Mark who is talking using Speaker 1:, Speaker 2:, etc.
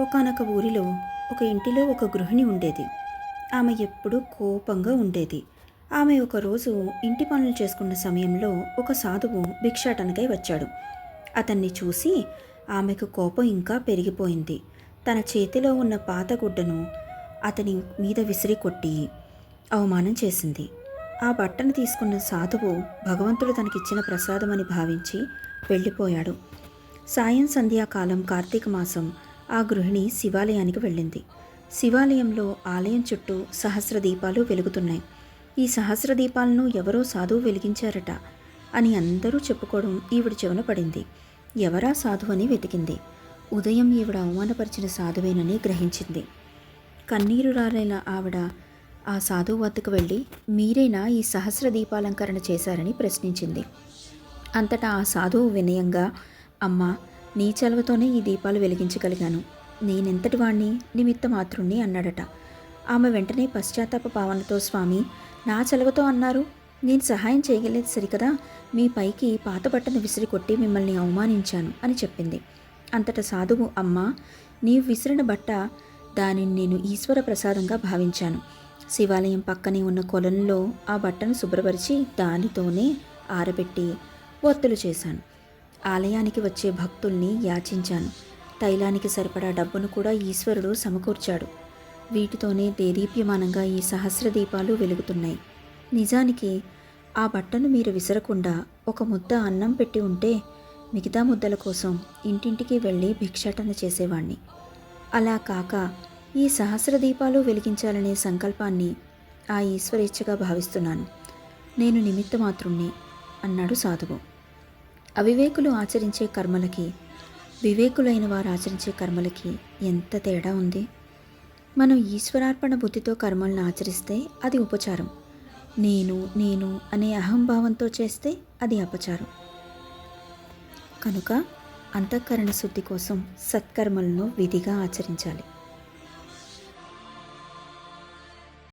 Speaker 1: ఒకానొక ఊరిలో ఒక ఇంటిలో ఒక గృహిణి ఉండేది. ఆమె ఎప్పుడూ కోపంగా ఉండేది. ఆమె ఒకరోజు ఇంటి పనులు చేసుకున్న సమయంలో ఒక సాధువు భిక్షాటనకై వచ్చాడు. అతన్ని చూసి ఆమెకు కోపం ఇంకా పెరిగిపోయింది. తన చేతిలో ఉన్న పాత గుడ్డను అతని మీద విసిరి కొట్టి అవమానం చేసింది. ఆ బట్టను తీసుకున్న సాధువు భగవంతుడు తనకిచ్చిన ప్రసాదమని భావించి వెళ్ళిపోయాడు. సాయం సంధ్యాకాలం కార్తీక మాసం ఆ గృహిణి శివాలయానికి వెళ్ళింది. శివాలయంలో ఆలయం చుట్టూ సహస్ర దీపాలు వెలుగుతున్నాయి. ఈ సహస్ర దీపాలను ఎవరో సాధువు వెలిగించారట అని అందరూ చెప్పుకోవడం ఈవిడ చెవున పడింది. ఎవరా సాధువు అని వెతికింది. ఉదయం ఈవిడ అవమానపరిచిన సాధువేనని గ్రహించింది. కన్నీరు రాలైన ఆవిడ ఆ సాధువు వద్దకు వెళ్ళి మీరేనా ఈ సహస్ర దీపాలంకరణ చేశారని ప్రశ్నించింది. అంతటా ఆ సాధువు వినయంగా అమ్మా నీ చలవతోనే ఈ దీపాలు వెలిగించగలిగాను. నేనెంతటి వాణ్ణి? నిమిత్త మాతృణ్ణి అన్నాడట. ఆమె వెంటనే పశ్చాత్తాప భావనతో స్వామి నా చలవతో అన్నారు. నేను సహాయం చేయగలేదు సరికదా? మీ పైకి పాత బట్టను విసిరి కొట్టి మిమ్మల్ని అవమానించాను అని చెప్పింది. అంతట సాధువు అమ్మా నీవు విసిరిన బట్ట దానిని నేను ఈశ్వర ప్రసాదంగా భావించాను. శివాలయం పక్కనే ఉన్న కొలంలో ఆ బట్టను శుభ్రపరిచి దానితోనే ఆరబెట్టి ఒత్తులు చేశాను. ఆలయానికి వచ్చే భక్తుల్ని యాచించాను. తైలానికి సరిపడా డబ్బును కూడా ఈశ్వరుడు సమకూర్చాడు. వీటితోనే దేదీప్యమానంగా ఈ సహస్ర దీపాలు వెలుగుతున్నాయి. నిజానికి ఆ బట్టను మీరు విసరకుండా ఒక ముద్ద అన్నం పెట్టి ఉంటే మిగతా ముద్దల కోసం ఇంటింటికి వెళ్ళి భిక్షాటన చేసేవాణ్ణి. అలా కాక ఈ సహస్ర దీపాలు వెలిగించాలనే సంకల్పాన్ని ఆ ఈశ్వరేచ్ఛగా భావిస్తున్నాను. నేను నిమిత్త మాత్రుణ్ణి అన్నాడు సాధువు. అవివేకులు ఆచరించే కర్మలకి వివేకులైన వారు ఆచరించే కర్మలకి ఎంత తేడా ఉంది? మనం ఈశ్వరార్పణ బుద్ధితో కర్మలను ఆచరిస్తే అది ఉపచారం. నేను నేను అనే అహంభావంతో చేస్తే అది అపచారం. కనుక అంతఃకరణ శుద్ధి కోసం సత్కర్మలను విధిగా ఆచరించాలి.